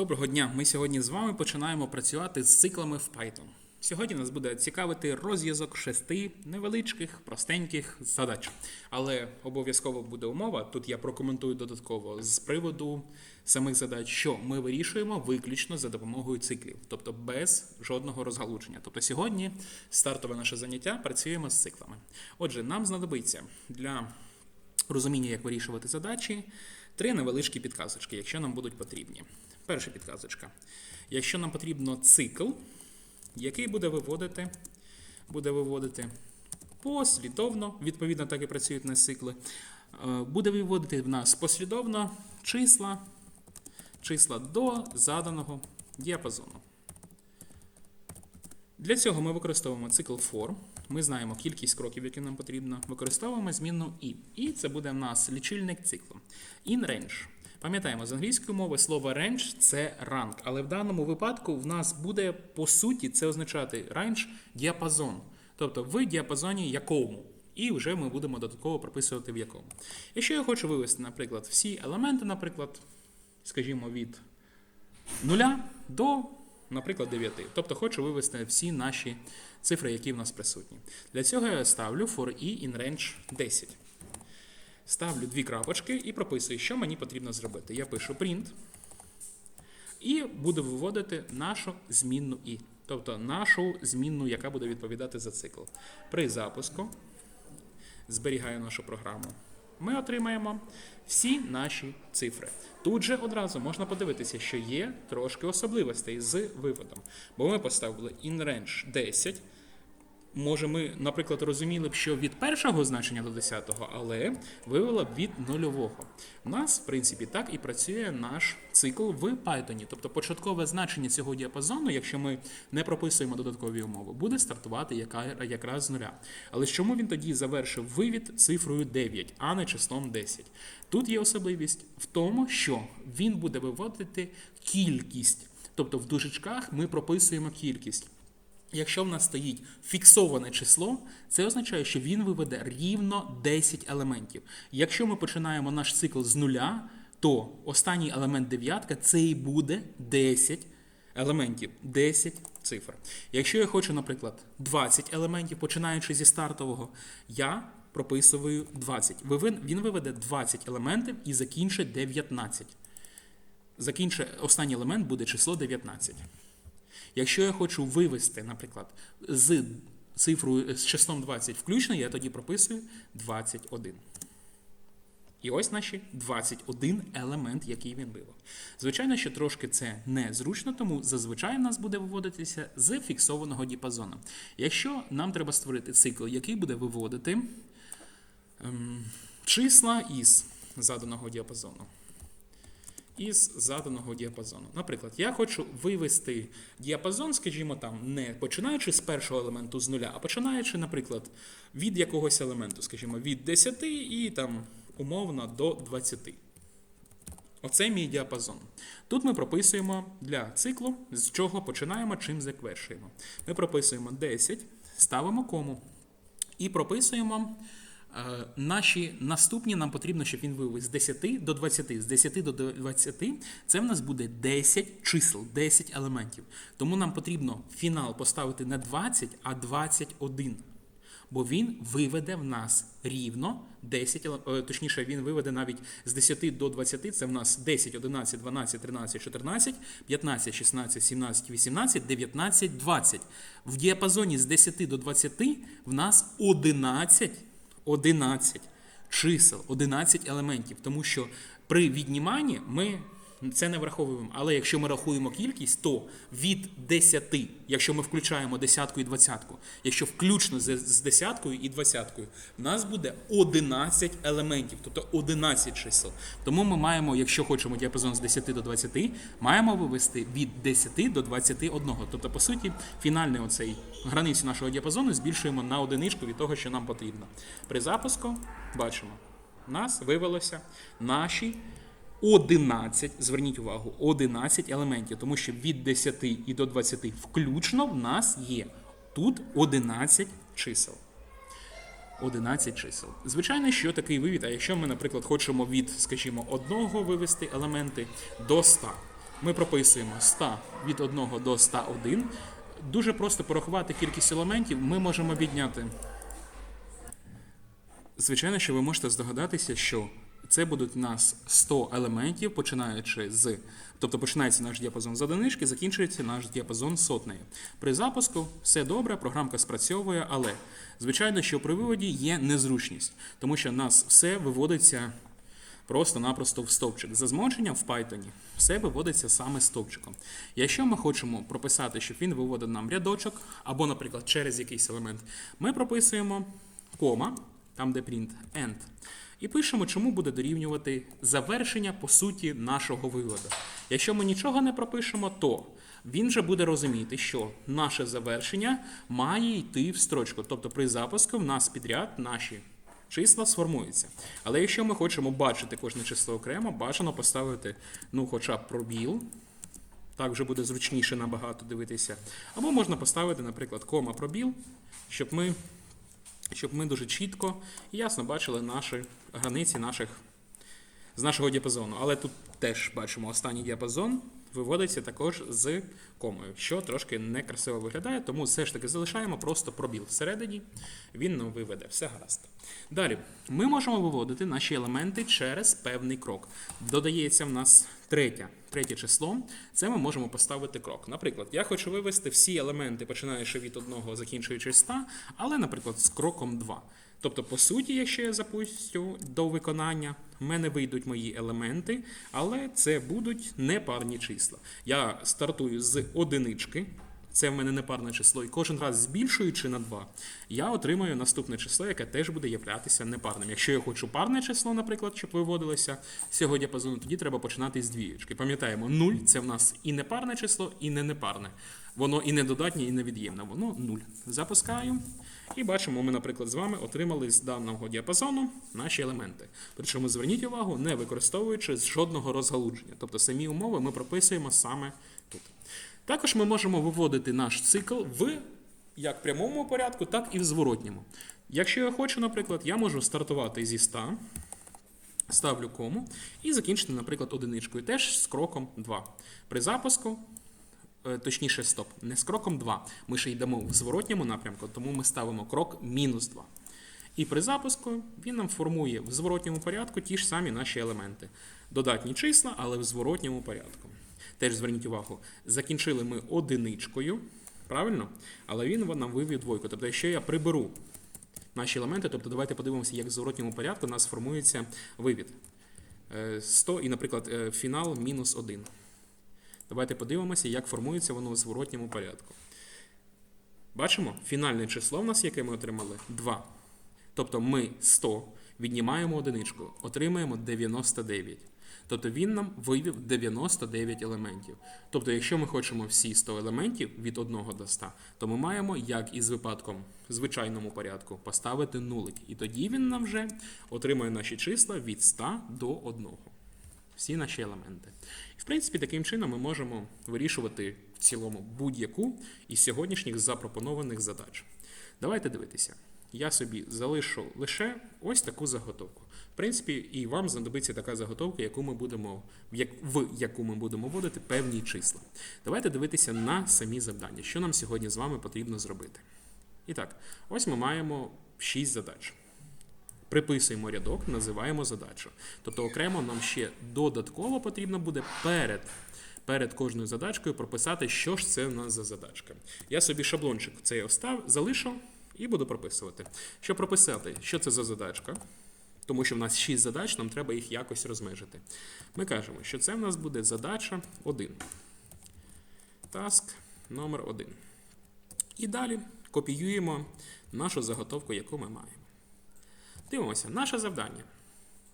Доброго дня! Ми сьогодні з вами починаємо працювати з циклами в Python. Сьогодні нас буде цікавити розв'язок шести невеличких, простеньких задач. Але обов'язково буде умова. Тут я прокоментую додатково з приводу самих задач, що ми вирішуємо виключно за допомогою циклів, тобто без жодного розгалуження. Тобто сьогодні стартове наше заняття працюємо з циклами. Отже, нам знадобиться для розуміння, як вирішувати задачі, три невеличкі підказочки, якщо нам будуть потрібні. Перша підказочка. Якщо нам потрібно цикл, який буде виводити, буде виводити послідовно, відповідно, так і працюють на цикли, е, буде виводити в нас послідовно числа, числа до заданого діапазону. Для цього ми використовуємо цикл for. Ми знаємо кількість кроків, які нам потрібно. Використовуємо змінну і. І це буде в нас лічильник циклу. In range. Пам'ятаємо, з англійської мови слово range це ранг, але в даному випадку в нас буде по суті це означати range діапазон. Тобто в діапазоні якому. І вже ми будемо додатково прописувати в якому. Якщо я хочу вивести, наприклад, всі елементи, наприклад, скажімо, від 0 до, наприклад, 9. Тобто хочу вивести всі наші цифри, які в нас присутні. Для цього я ставлю for i in range 10. Ставлю дві крапочки і прописую, що мені потрібно зробити. Я пишу print і буду виводити нашу змінну і. Тобто нашу змінну, яка буде відповідати за цикл. При запуску зберігаю нашу програму. Ми отримаємо всі наші цифри. Тут же одразу можна подивитися, що є трошки особливостей з виводом. Бо ми поставили in range 10. Може, ми, наприклад, розуміли б, що від першого значення до 10, але вивела б від нульового. У нас, в принципі, так і працює наш цикл в Python. Тобто початкове значення цього діапазону, якщо ми не прописуємо додаткові умови, буде стартувати яка, якраз з нуля. Але чому він тоді завершив вивід цифрою 9, а не числом 10? Тут є особливість в тому, що він буде виводити кількість. Тобто в дужечках ми прописуємо кількість. Якщо в нас стоїть фіксоване число, це означає, що він виведе рівно 10 елементів. Якщо ми починаємо наш цикл з нуля, то останній елемент дев'ятка це і буде 10 елементів, 10 цифр. Якщо я хочу, наприклад, 20 елементів, починаючи зі стартового, я прописую 20. Він виведе 20 елементів і закінчить 19. Закінчить останній елемент буде число 19. Якщо я хочу вивести, наприклад, з цифрою з числом 20 включно, я тоді прописую 21. І ось наші 21 елемент, який він вивів. Звичайно, що трошки це незручно, тому зазвичай в нас буде виводитися з фіксованого діапазону. Якщо нам треба створити цикл, який буде виводити ем, числа із заданого діапазону із заданого діапазону. Наприклад, я хочу вивести діапазон, скажімо, там, не починаючи з першого елементу з нуля, а починаючи, наприклад, від якогось елементу, скажімо, від 10 і там умовно до 20. Оце мій діапазон. Тут ми прописуємо для циклу, з чого починаємо, чим завершуємо. Ми прописуємо 10, ставимо кому і прописуємо. Е, Наші наступні нам потрібно, щоб він вивів з 10 до 20. З 10 до 20 це в нас буде 10 чисел, 10 елементів. Тому нам потрібно фінал поставити не 20, а 21. Бо він виведе в нас рівно 10, е, точніше, він виведе навіть з 10 до 20, це в нас 10, 11, 12, 13, 14, 15, 16, 17, 18, 19, 20. В діапазоні з 10 до 20 в нас 11 11 чисел, 11 елементів, тому що при відніманні ми це не враховуємо. Але якщо ми рахуємо кількість, то від 10, якщо ми включаємо десятку і двадцятку, якщо включно з, десяткою і двадцяткою, в нас буде 11 елементів, тобто 11 чисел. Тому ми маємо, якщо хочемо діапазон з 10 до 20, маємо вивести від 10 до 21. Тобто, по суті, фінальний оцей границю нашого діапазону збільшуємо на одиничку від того, що нам потрібно. При запуску бачимо, нас вивелося наші 11, зверніть увагу, 11 елементів, тому що від 10 і до 20 включно в нас є тут 11 чисел. 11 чисел. Звичайно, що такий вивід, а якщо ми, наприклад, хочемо від, скажімо, одного вивести елементи до 100, ми прописуємо 100 від 1 до 101. Дуже просто порахувати кількість елементів. Ми можемо відняти. Звичайно, що ви можете здогадатися, що це будуть у нас 100 елементів, починаючи з. Тобто починається наш діапазон з одинички, закінчується наш діапазон з сотної. При запуску все добре, програмка спрацьовує, але звичайно, що при виводі є незручність, тому що в нас все виводиться просто-напросто в стовпчик. За змоченням в Python все виводиться саме стовпчиком. Якщо ми хочемо прописати, щоб він виводив нам рядочок, або, наприклад, через якийсь елемент, ми прописуємо кома, там де print end, і пишемо, чому буде дорівнювати завершення по суті нашого виводу. Якщо ми нічого не пропишемо, то він же буде розуміти, що наше завершення має йти в строчку. Тобто при запуску в нас підряд наші числа сформуються. Але якщо ми хочемо бачити кожне число окремо, бажано поставити ну, хоча б пробіл. Так вже буде зручніше набагато дивитися. Або можна поставити, наприклад, кома пробіл, щоб ми, щоб ми дуже чітко і ясно бачили наші границі наших, з нашого діапазону. Але тут теж бачимо останній діапазон виводиться також з комою, що трошки некрасиво виглядає, тому все ж таки залишаємо просто пробіл всередині, він нам виведе, все гаразд. Далі, ми можемо виводити наші елементи через певний крок. Додається в нас третє, третє число, це ми можемо поставити крок. Наприклад, я хочу вивести всі елементи, починаючи від одного, закінчуючи 100, але, наприклад, з кроком 2. Тобто, по суті, якщо я запустю до виконання, в мене вийдуть мої елементи, але це будуть непарні числа. Я стартую з одинички, це в мене непарне число, і кожен раз збільшуючи на 2, я отримаю наступне число, яке теж буде являтися непарним. Якщо я хочу парне число, наприклад, щоб виводилося з цього діапазону, тоді треба починати з двієчки. Пам'ятаємо, 0 це в нас і непарне число, і не непарне. Воно і не додатнє, і невід'ємне. Воно 0. Запускаю. І бачимо, ми, наприклад, з вами отримали з даного діапазону наші елементи. Причому зверніть увагу, не використовуючи жодного розгалудження. Тобто самі умови ми прописуємо саме тут. Також ми можемо виводити наш цикл в як прямому порядку, так і в зворотньому. Якщо я хочу, наприклад, я можу стартувати зі 100, ставлю кому і закінчити, наприклад, одиничкою, теж з кроком 2. При запуску точніше, стоп, не з кроком 2. Ми ще йдемо в зворотньому напрямку, тому ми ставимо крок мінус 2. І при запуску він нам формує в зворотньому порядку ті ж самі наші елементи. Додатні числа, але в зворотньому порядку. Теж зверніть увагу, закінчили ми одиничкою, правильно? Але він нам вивів двойку. Тобто, якщо я приберу наші елементи, тобто давайте подивимося, як в зворотньому порядку у нас формується вивід. Е, 100 і, наприклад, е, фінал мінус 1. Давайте подивимося, як формується воно у зворотньому порядку. Бачимо, фінальне число в нас, яке ми отримали, 2. Тобто ми 100 віднімаємо одиничку, отримаємо 99. Тобто він нам вивів 99 елементів. Тобто, якщо ми хочемо всі 100 елементів від 1 до 100, то ми маємо, як і з випадком в звичайному порядку, поставити нулик. І тоді він нам вже отримує наші числа від 100 до 1 всі наші елементи. І, в принципі, таким чином ми можемо вирішувати в цілому будь-яку із сьогоднішніх запропонованих задач. Давайте дивитися. Я собі залишу лише ось таку заготовку. В принципі, і вам знадобиться така заготовка, яку ми будемо, в як- в яку ми будемо вводити певні числа. Давайте дивитися на самі завдання, що нам сьогодні з вами потрібно зробити. І так, ось ми маємо 6 задач. Приписуємо рядок, називаємо задачу. Тобто окремо нам ще додатково потрібно буде перед, перед кожною задачкою прописати, що ж це в нас за задачка. Я собі шаблончик цей остав, залишу і буду прописувати. Щоб прописати, що це за задачка, тому що в нас 6 задач, нам треба їх якось розмежити. Ми кажемо, що це в нас буде задача 1. Таск номер 1. І далі копіюємо нашу заготовку, яку ми маємо. Дивимося, наше завдання.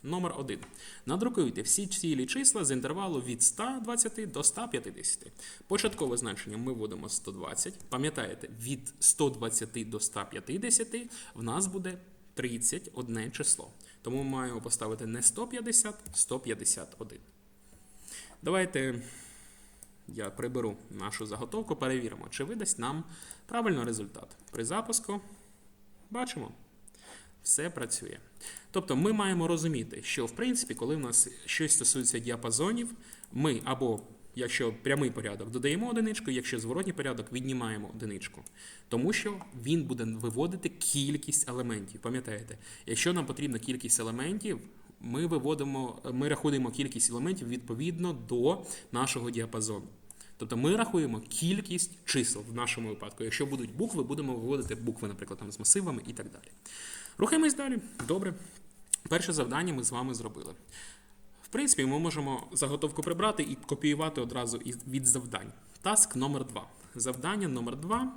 Номер 1. Надрукуйте всі цілі числа з інтервалу від 120 до 150. Початкове значення ми вводимо 120. Пам'ятаєте, від 120 до 150 в нас буде 31 число. Тому ми маємо поставити не 150, 151. Давайте я приберу нашу заготовку, перевіримо, чи видасть нам правильно результат. При запуску бачимо все працює. Тобто ми маємо розуміти, що в принципі, коли в нас щось стосується діапазонів, ми або якщо прямий порядок, додаємо одиничку, якщо зворотній порядок, віднімаємо одиничку. Тому що він буде виводити кількість елементів. Пам'ятаєте, якщо нам потрібна кількість елементів, ми виводимо, ми рахуємо кількість елементів відповідно до нашого діапазону. Тобто ми рахуємо кількість чисел в нашому випадку. Якщо будуть букви, будемо виводити букви, наприклад, там з масивами і так далі. Рухаємось далі. Добре. Перше завдання ми з вами зробили. В принципі, ми можемо заготовку прибрати і копіювати одразу від завдань. Таск номер 2. Завдання номер 2.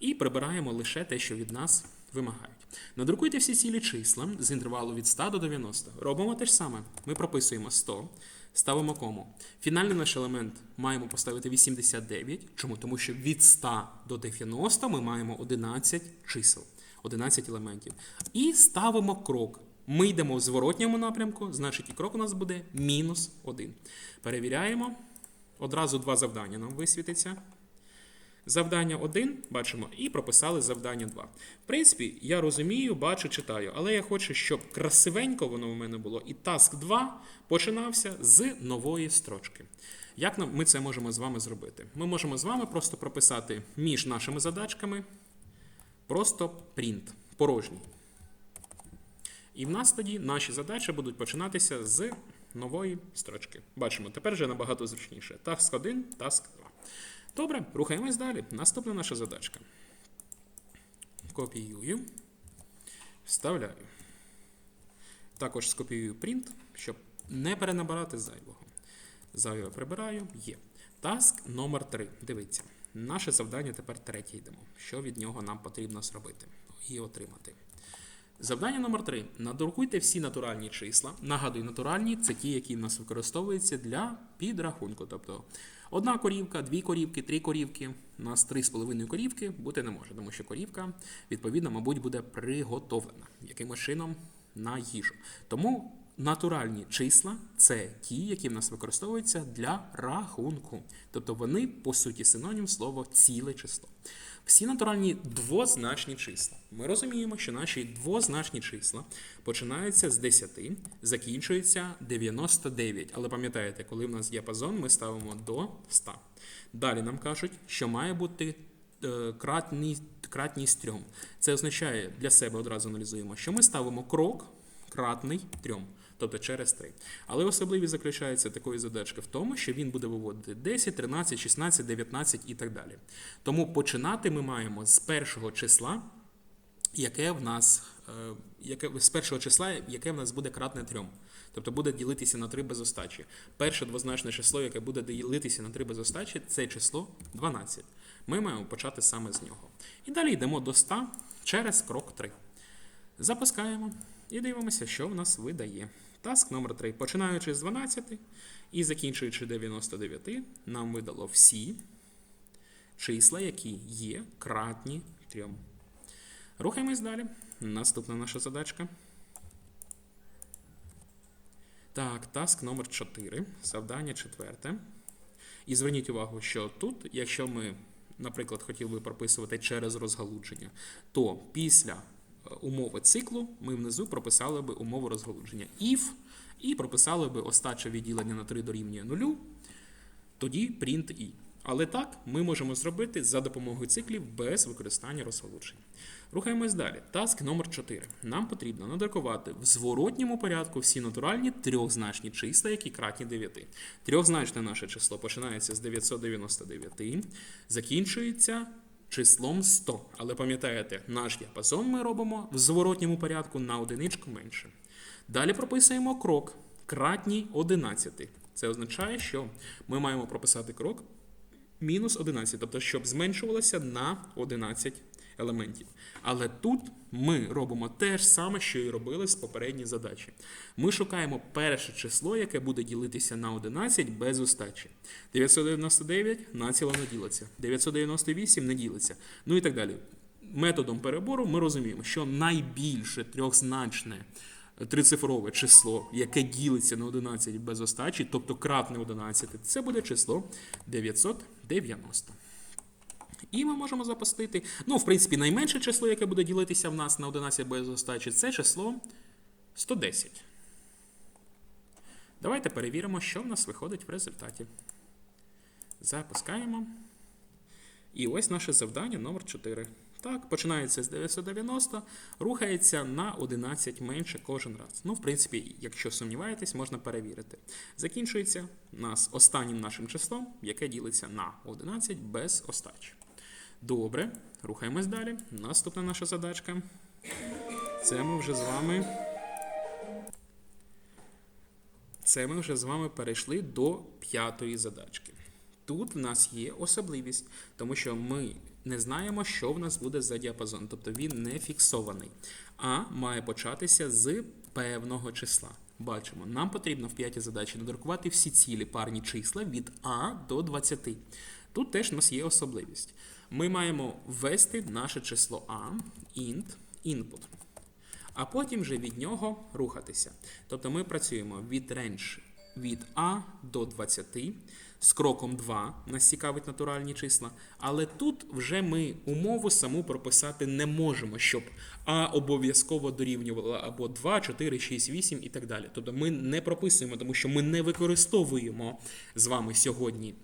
І прибираємо лише те, що від нас вимагають. Надрукуйте всі цілі числа з інтервалу від 100 до 90. Робимо те ж саме. Ми прописуємо 100, ставимо кому. Фінальний наш елемент маємо поставити 89. Чому? Тому що від 100 до 90 ми маємо 11 чисел, 11 елементів. І ставимо крок. Ми йдемо в зворотньому напрямку, значить і крок у нас буде мінус 1. Перевіряємо. Одразу два завдання нам висвітиться. Завдання 1 бачимо і прописали завдання 2. В принципі, я розумію, бачу, читаю, але я хочу, щоб красивенько воно у мене було. І таск 2 починався з нової строчки. Як ми це можемо з вами зробити? Ми можемо з вами просто прописати між нашими задачками просто принт порожній. І в нас тоді наші задачі будуть починатися з нової строчки. Бачимо, тепер вже набагато зручніше. Таск 1, таск 2. Добре, рухаємось далі. Наступна наша задачка. Копіюю, вставляю. Також скопіюю принт, щоб не перенабирати зайвого. Зайве прибираю, є. Таск номер 3. Дивіться, наше завдання тепер третє йдемо. Що від нього нам потрібно зробити і отримати. Завдання номер 3. Надрукуйте всі натуральні числа. Нагадую, натуральні це ті, які в нас використовуються для підрахунку. Тобто одна корівка, дві корівки, три корівки. У нас три з половиною корівки бути не може, тому що корівка, відповідно, мабуть, буде приготовлена якимось чином на їжу. Тому натуральні числа це ті, які в нас використовуються для рахунку. Тобто вони, по суті, синонім слова ціле число. Всі натуральні двозначні числа. Ми розуміємо, що наші двозначні числа починаються з 10, закінчуються 99. Але пам'ятаєте, коли в нас діапазон, ми ставимо до 100. Далі нам кажуть, що має бути е, кратність, кратність трьом. Це означає для себе одразу аналізуємо, що ми ставимо крок кратний трьом. Тобто через 3. Але особливість заключається такої задачки в тому, що він буде виводити 10, 13, 16, 19 і так далі. Тому починати ми маємо з першого числа, яке в нас е, яке, з першого числа, яке в нас буде кратне 3. Тобто буде ділитися на 3 без остачі. Перше двозначне число, яке буде ділитися на 3 без остачі, це число 12. Ми маємо почати саме з нього. І далі йдемо до 100 через крок 3. Запускаємо і дивимося, що в нас видає. Таск номер 3. Починаючи з 12 і закінчуючи 99, нам видало всі числа, які є кратні 3. Рухаємось далі. Наступна наша задачка. Так, таск номер 4. Завдання четверте. І зверніть увагу, що тут, якщо ми, наприклад, хотіли би прописувати через розгалудження, то після умови циклу ми внизу прописали би умову розгалудження if і прописали би остаче відділення на 3 дорівнює 0, тоді print i. Але так ми можемо зробити за допомогою циклів без використання розгалуджень. Рухаємось далі. Таск номер 4. Нам потрібно надрукувати в зворотньому порядку всі натуральні трьохзначні числа, які кратні 9. Трьохзначне наше число починається з 999, закінчується числом 100. Але пам'ятаєте, наш діапазон ми робимо в зворотньому порядку на одиничку менше. Далі прописуємо крок кратній 11. Це означає, що ми маємо прописати крок мінус 11, тобто, щоб зменшувалося на 11 елементів. Але тут ми робимо те ж саме, що і робили з попередньої задачі. Ми шукаємо перше число, яке буде ділитися на 11 без остачі. 999 націло не ділиться, 998 не ділиться. Ну і так далі. Методом перебору ми розуміємо, що найбільше трьохзначне трицифрове число, яке ділиться на 11 без остачі, тобто кратне 11, це буде число 990. І ми можемо запустити. Ну, в принципі, найменше число, яке буде ділитися в нас на 11 без остачі, це число 110. Давайте перевіримо, що в нас виходить в результаті. Запускаємо. І ось наше завдання номер 4. Так, починається з 990, рухається на 11 менше кожен раз. Ну, в принципі, якщо сумніваєтесь, можна перевірити. Закінчується нас останнім нашим числом, яке ділиться на 11 без остачі. Добре, рухаємось далі. Наступна наша задачка. Це ми вже з вами. Це ми вже з вами перейшли до п'ятої задачки. Тут в нас є особливість, тому що ми не знаємо, що в нас буде за діапазон, тобто він не фіксований, а має початися з певного числа. Бачимо, нам потрібно в п'ятій задачі надрукувати всі цілі парні числа від А до 20. Тут теж у нас є особливість. Ми маємо ввести наше число А, int, input а потім вже від нього рухатися. Тобто ми працюємо від range від А до 20, з кроком 2 нас цікавить натуральні числа, але тут вже ми умову саму прописати не можемо, щоб А обов'язково дорівнювало або 2, 4, 6, 8 і так далі. Тобто ми не прописуємо, тому що ми не використовуємо з вами сьогодні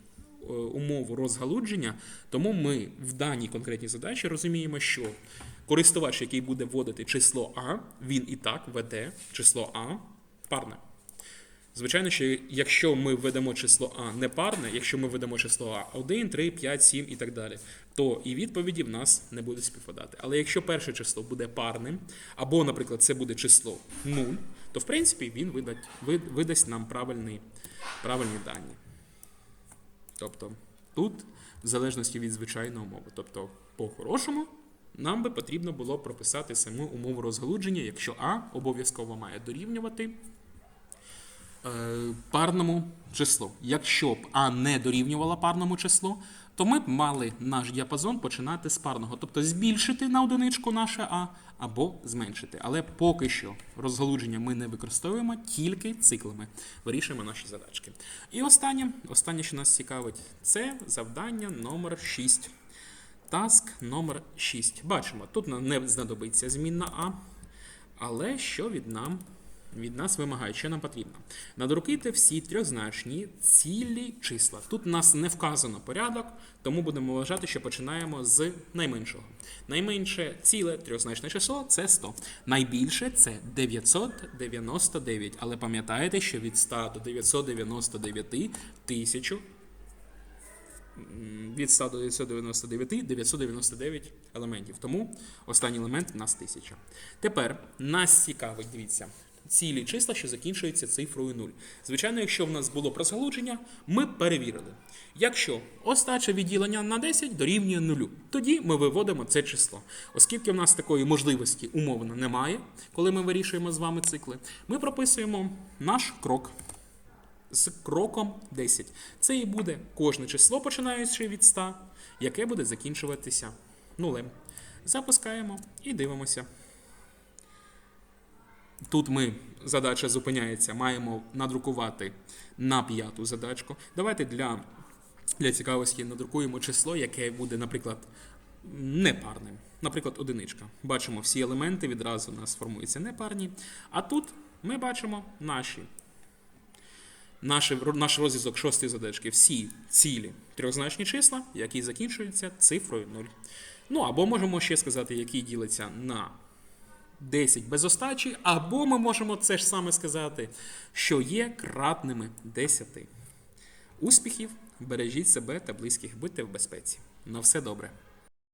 е, умову розгалудження, тому ми в даній конкретній задачі розуміємо, що користувач, який буде вводити число А, він і так веде число А парне. Звичайно, що якщо ми введемо число А не парне, якщо ми введемо число А 1, 3, 5, 7 і так далі, то і відповіді в нас не буде співпадати. Але якщо перше число буде парним, або, наприклад, це буде число 0, то в принципі він видать, вид- видасть нам правильні, правильні дані. Тобто тут, в залежності від звичайної умови. Тобто, по-хорошому, нам би потрібно було прописати саму умову розгалудження, якщо А обов'язково має дорівнювати парному числу. Якщо б А не дорівнювала парному числу, то ми б мали наш діапазон починати з парного, тобто збільшити на одиничку наше А або зменшити. Але поки що розгалудження ми не використовуємо, тільки циклами вирішуємо наші задачки. І останнє, останнє, що нас цікавить, це завдання номер 6. Таск номер 6. Бачимо, тут нам не знадобиться змінна А. Але що від нам від нас вимагає, що нам потрібно? Надрукити всі трьохзначні цілі числа. Тут у нас не вказано порядок, тому будемо вважати, що починаємо з найменшого. Найменше ціле трьохзначне число це 100. Найбільше це 999. Але пам'ятаєте, що від 100 до 999 тисячу від 100 до 999 999 елементів. Тому останній елемент у нас 1000. Тепер нас цікавить, дивіться, цілі числа, що закінчуються цифрою 0. Звичайно, якщо в нас було розгалудження, ми перевірили. Якщо остача відділення на 10 дорівнює 0, тоді ми виводимо це число. Оскільки в нас такої можливості умовно немає, коли ми вирішуємо з вами цикли, ми прописуємо наш крок з кроком 10. Це і буде кожне число, починаючи від 100, яке буде закінчуватися нулем. Запускаємо і дивимося. Тут ми, задача зупиняється, маємо надрукувати на п'яту задачку. Давайте для, для цікавості надрукуємо число, яке буде, наприклад, непарним. Наприклад, одиничка. Бачимо, всі елементи відразу у нас формуються непарні. А тут ми бачимо наші наш, наш розв'язок шостої задачки всі цілі трьохзначні числа, які закінчуються цифрою 0. Ну або можемо ще сказати, які діляться на 10 без остачі, або ми можемо це ж саме сказати, що є кратними 10. Успіхів, бережіть себе та близьких, будьте в безпеці. На все добре.